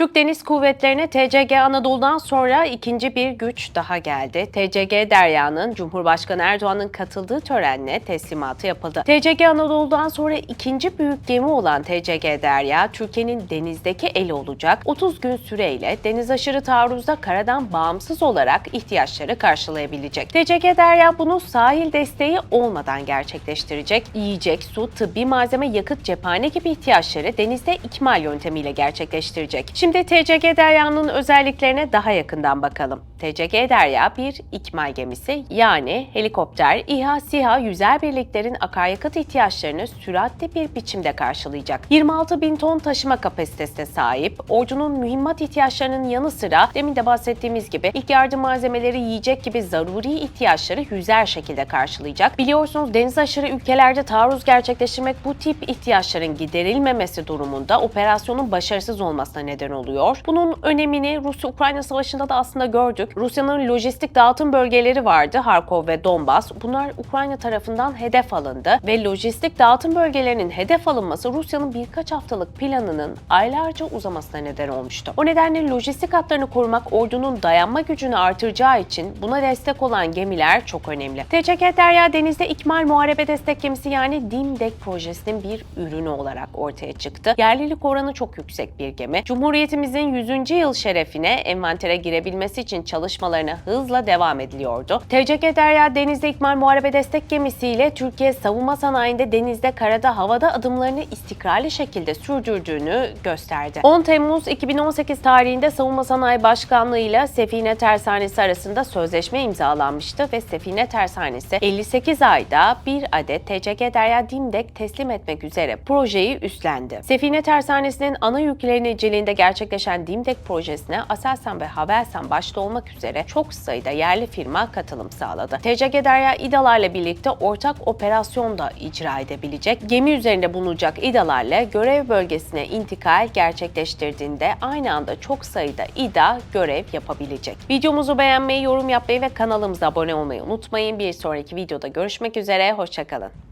Türk Deniz Kuvvetleri'ne TCG Anadolu'dan sonra ikinci bir güç daha geldi. TCG Derya'nın Cumhurbaşkanı Erdoğan'ın katıldığı törenle teslimatı yapıldı. TCG Anadolu'dan sonra ikinci büyük gemi olan TCG Derya, Türkiye'nin denizdeki eli olacak. 30 gün süreyle deniz aşırı taarruzda karadan bağımsız olarak ihtiyaçları karşılayabilecek. TCG Derya bunu sahil desteği olmadan gerçekleştirecek. Yiyecek, su, tıbbi malzeme, yakıt, cephane gibi ihtiyaçları denizde ikmal yöntemiyle gerçekleştirecek. Şimdi TCG Derya'nın özelliklerine daha yakından bakalım. TCG Derya bir ikmal gemisi yani helikopter, İHA, SİHA yüzer birliklerin akaryakıt ihtiyaçlarını süratli bir biçimde karşılayacak. 26 bin ton taşıma kapasitesine sahip, ordunun mühimmat ihtiyaçlarının yanı sıra demin de bahsettiğimiz gibi ilk yardım malzemeleri, yiyecek gibi zaruri ihtiyaçları yüzer şekilde karşılayacak. Biliyorsunuz deniz aşırı ülkelerde taarruz gerçekleştirmek bu tip ihtiyaçların giderilmemesi durumunda operasyonun başarısız olmasına neden oluyor. Bunun önemini Rusya-Ukrayna savaşında da aslında gördük. Rusya'nın lojistik dağıtım bölgeleri vardı Harkov ve Donbas. Bunlar Ukrayna tarafından hedef alındı ve lojistik dağıtım bölgelerinin hedef alınması Rusya'nın birkaç haftalık planının aylarca uzamasına neden olmuştu. O nedenle lojistik hatlarını korumak ordunun dayanma gücünü artıracağı için buna destek olan gemiler çok önemli. TCG Derya denizde ikmal muharebe destek gemisi yani DİMDEK projesinin bir ürünü olarak ortaya çıktı. Yerlilik oranı çok yüksek bir gemi. Cumhuriyetimizin 100. yıl şerefine envantere girebilmesi için çalışmalarına hızla devam ediliyordu. TCG Derya denizde ikmal muharebe destek gemisiyle Türkiye savunma sanayinde denizde, karada, havada adımlarını istikrarlı şekilde sürdürdüğünü gösterdi. 10 Temmuz 2018 tarihinde Savunma Sanayi Başkanlığı ile Sefine Tersanesi arasında sözleşme imzalanmıştı ve Sefine Tersanesi 58 ayda bir adet TCG Derya Dimdek teslim etmek üzere projeyi üstlendi. Sefine Tersanesi'nin ana yükleniciliğinde gerçekleşen Dimdek projesine Aselsan ve Havelsan başta olmak üzere çok sayıda yerli firma katılım sağladı. TCG Derya İDA'larla birlikte ortak operasyon da icra edebilecek. Gemi üzerinde bulunacak İDA'larla görev bölgesine intikal gerçekleştirdiğinde aynı anda çok sayıda İDA görev yapabilecek. Videomuzu beğenmeyi, yorum yapmayı ve kanalımıza abone olmayı unutmayın. Bir sonraki videoda görüşmek üzere, hoşçakalın.